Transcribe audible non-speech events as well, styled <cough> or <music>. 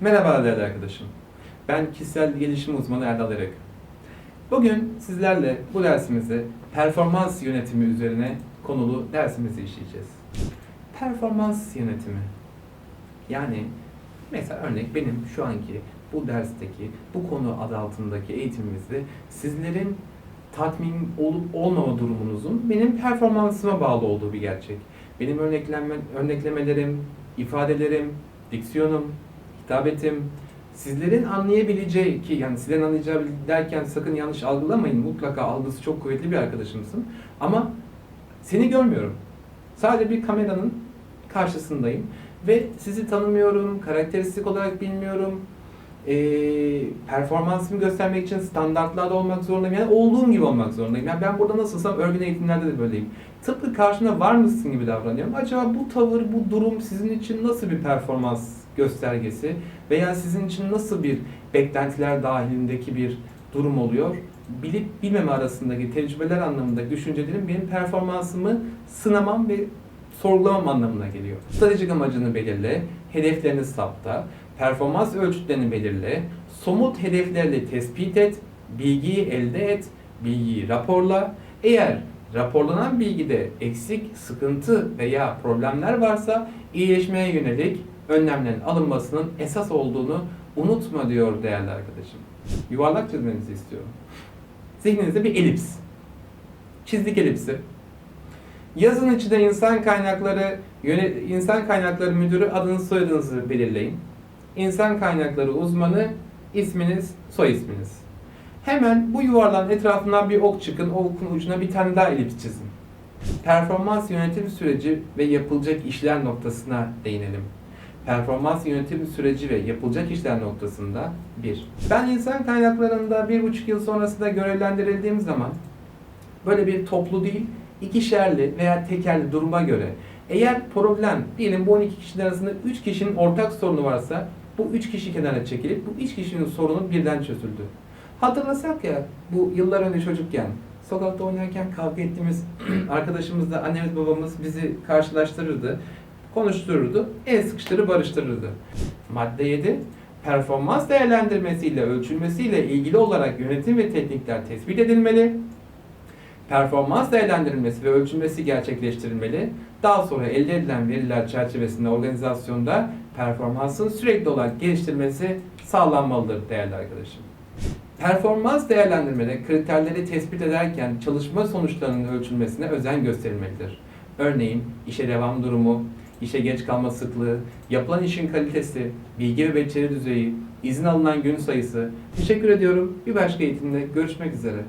Merhaba değerli arkadaşım. Ben kişisel gelişim uzmanı Erdal Erek. Bugün sizlerle bu dersimizde performans yönetimi üzerine konulu dersimizi işleyeceğiz. Performans yönetimi. Yani mesela örnek benim şu anki bu dersteki, bu konu adı altındaki eğitimimizde sizlerin tatmin olup olmama durumunuzun benim performansıma bağlı olduğu bir gerçek. Benim örneklenme, örneklemelerim, ifadelerim, diksiyonum, hitabetim, sizlerin anlayabileceği ki yani sizlerin anlayacağı derken sakın yanlış algılamayın. Mutlaka algısı çok kuvvetli bir arkadaşımsın. Ama seni görmüyorum. Sadece bir kameranın karşısındayım ve sizi tanımıyorum, karakteristik olarak bilmiyorum. Ee, performansımı göstermek için standartlarda olmak zorundayım. Yani olduğum gibi olmak zorundayım. Yani ben burada nasılsam örgün eğitimlerde de böyleyim. Tıpkı karşına var mısın gibi davranıyorum. Acaba bu tavır, bu durum sizin için nasıl bir performans göstergesi veya sizin için nasıl bir beklentiler dahilindeki bir durum oluyor? Bilip bilmeme arasındaki tecrübeler anlamındaki düşüncelerim benim performansımı sınamam ve sorgulamam anlamına geliyor. Stratejik amacını belirle, hedeflerini sapta, performans ölçütlerini belirle, somut hedeflerle tespit et, bilgiyi elde et, bilgiyi raporla. Eğer raporlanan bilgide eksik, sıkıntı veya problemler varsa iyileşmeye yönelik önlemlerin alınmasının esas olduğunu unutma diyor değerli arkadaşım. Yuvarlak çizmenizi istiyorum. Zihninizde bir elips. Çizdik elipsi. Yazın içinde insan kaynakları insan kaynakları müdürü adınızı soyadınızı belirleyin. İnsan kaynakları uzmanı isminiz, soy isminiz. Hemen bu yuvarlağın etrafından bir ok çıkın. O okun ucuna bir tane daha elips çizin. Performans yönetim süreci ve yapılacak işler noktasına değinelim. Performans yönetim süreci ve yapılacak işler noktasında bir. Ben insan kaynaklarında bir buçuk yıl sonrasında görevlendirildiğim zaman böyle bir toplu değil, ikişerli veya tekerli duruma göre eğer problem diyelim bu 12 kişinin arasında 3 kişinin ortak sorunu varsa bu 3 kişi kenara çekilip bu 3 kişinin sorunu birden çözüldü. Hatırlasak ya bu yıllar önce çocukken sokakta oynarken kavga ettiğimiz <clears throat> arkadaşımızla annemiz babamız bizi karşılaştırırdı, konuştururdu, el sıkıştırır barıştırırdı. Madde 7 performans değerlendirmesiyle ölçülmesiyle ilgili olarak yönetim ve teknikler tespit edilmeli. Performans değerlendirilmesi ve ölçülmesi gerçekleştirilmeli. Daha sonra elde edilen veriler çerçevesinde organizasyonda performansın sürekli olarak geliştirilmesi sağlanmalıdır değerli arkadaşım. Performans değerlendirmede kriterleri tespit ederken çalışma sonuçlarının ölçülmesine özen gösterilmelidir. Örneğin işe devam durumu, işe geç kalma sıklığı, yapılan işin kalitesi, bilgi ve beceri düzeyi, izin alınan gün sayısı. Teşekkür ediyorum. Bir başka eğitimde görüşmek üzere.